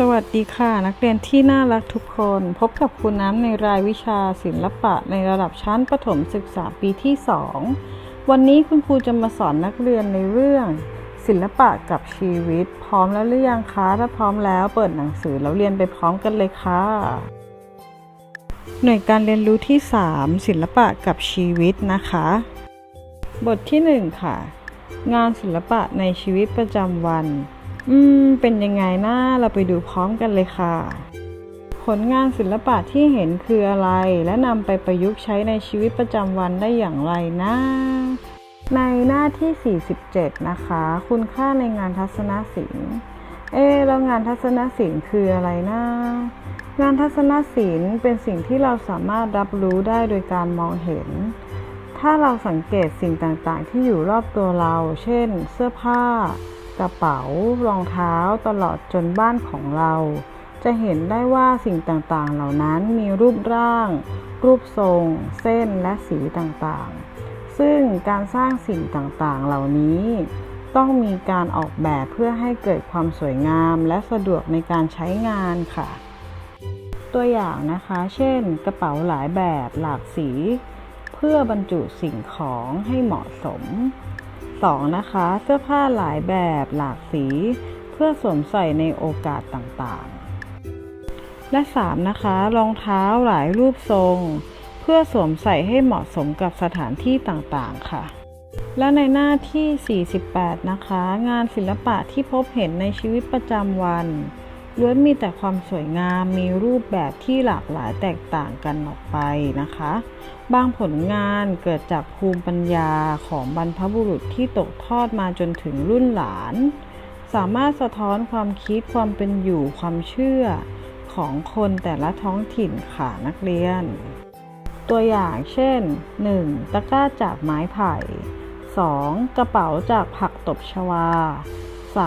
สวัสดีค่ะ นักเรียนที่น่ารักทุกคน พบกับครูน้ำในรายวิชาศิลปะในระดับชั้นประถมศึกษาปีที่ 2 วันนี้คุณครูจะมาสอนนักเรียนในเรื่อง ศิลปะกับชีวิต พร้อมแล้วหรือยังคะถ้าพร้อมแล้วเปิดหนังสือแล้วเรียนไปพร้อมกันเลยค่ะ หน่วยการเรียนรู้ที่ 3 ศิลปะกับชีวิตนะคะ บทที่ 1 ค่ะ งานศิลปะในชีวิตประจำวัน อืม เป็นยังไงนะ เราไปดูพร้อมกันเลยค่ะ ผลงานศิลปะที่เห็นคืออะไร และนำไปประยุกต์ใช้ในชีวิตประจำวันได้อย่างไรนะในหน้าที่ 47 นะคะ คุณค่าในงานทัศนศิลป์ เอ๊แล้วงานทัศนศิลป์คืออะไรนะ งานทัศนศิลป์เป็นสิ่งที่เราสามารถรับรู้ได้โดยการมองเห็น ถ้าเราสังเกตสิ่งต่างๆ ที่อยู่รอบตัวเรา เช่น เสื้อผ้า กระเป๋ารองเท้าตลอดจนบ้านของเรา จะเห็นได้ว่าสิ่งต่างๆ เหล่านั้นมีรูปร่าง รูปทรง เส้นและสีต่างๆ ซึ่งการสร้างสิ่งต่างๆ เหล่านี้ ต้องมีการออกแบบเพื่อให้เกิดความสวยงามและสะดวกในการใช้งานค่ะ ตัวอย่างนะคะ เช่น กระเป๋าหลายแบบหลากสี เพื่อบรรจุสิ่งของให้เหมาะสม 2. นะคะ เสื้อผ้าหลายแบบหลากสี เพื่อสวมใส่ในโอกาสต่างๆ และ 3. นะคะ รองเท้าหลายรูปทรง เพื่อสวมใส่ให้เหมาะสมกับสถานที่ต่างๆ ค่ะ และในหน้าที่ 48 นะคะ งานศิลปะที่พบเห็นในชีวิตประจำวัน ล้วนมีแต่ความสวยงามมีรูปแบบที่หลากหลายแตกต่างกันออกไปนะคะ บางผลงานเกิดจากภูมิปัญญาของบรรพบุรุษที่ตกทอดมาจนถึงรุ่นหลาน สามารถสะท้อนความคิดความเป็นอยู่ความเชื่อของคนแต่ละท้องถิ่นค่ะนักเรียน ตัวอย่างเช่น 1. ตะกร้าจากไม้ไผ่ 2. กระเป๋าจากผักตบชวา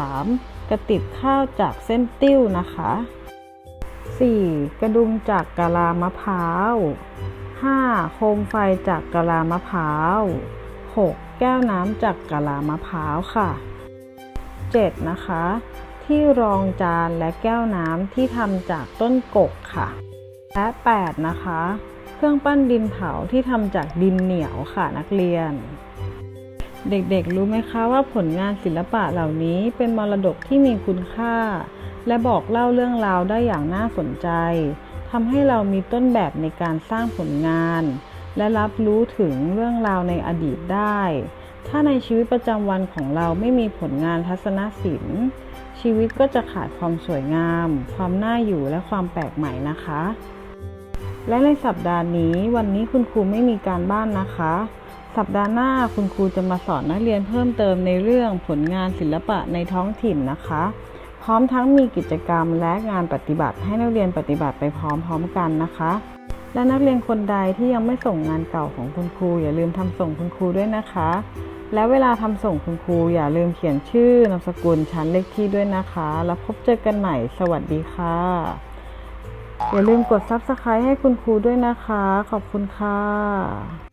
3. กระติบข้าวจากเส้นติ้วนะคะ 4. กระดุมจากกะลามะพร้าว 5. โคมไฟจากกะลามะพร้าว 6. แก้วน้ำจากกะลามะพร้าวค่ะ 7. นะคะ ที่รองจานและแก้วน้ำที่ทำจากต้นกกค่ะ และ 8. นะคะ เครื่องปั้นดินเผาที่ทำจากดินเหนียวค่ะนักเรียน เด็กๆ รู้ไหมคะว่าผลงานศิลปะเหล่านี้เป็นมรดกที่มีคุณค่า และบอกเล่าเรื่องราวได้อย่างน่าสนใจทำให้เรามีต้นแบบในการสร้างผลงาน และรับรู้ถึงเรื่องราวในอดีตได้ ถ้าในชีวิตประจำวันของเราไม่มีผลงานทัศนศิลป์ ชีวิตก็จะขาดความสวยงาม ความน่าอยู่และความแปลกใหม่นะคะ และในสัปดาห์นี้วันนี้คุณครูไม่มีการบ้านนะคะ สัปดาห์หน้าคุณครูจะมาสอนนักเรียนเพิ่มเติมในเรื่องผลงานศิลปะในท้องถิ่นนะคะ พร้อมทั้งมีกิจกรรมและงานปฏิบัติให้นักเรียนปฏิบัติไปพร้อมๆกันนะคะ และนักเรียนคนใดที่ยังไม่ส่งงานเก่าของคุณครู อย่าลืมทำส่งคุณครูด้วยนะคะ และเวลาทำส่งคุณครู อย่าลืมเขียนชื่อนามสกุลชั้นเลขที่ด้วยนะคะ แล้วพบเจอกันใหม่สวัสดีค่ะ อย่าลืมกด Subscribe ให้คุณครูด้วยนะคะ ขอบคุณค่ะ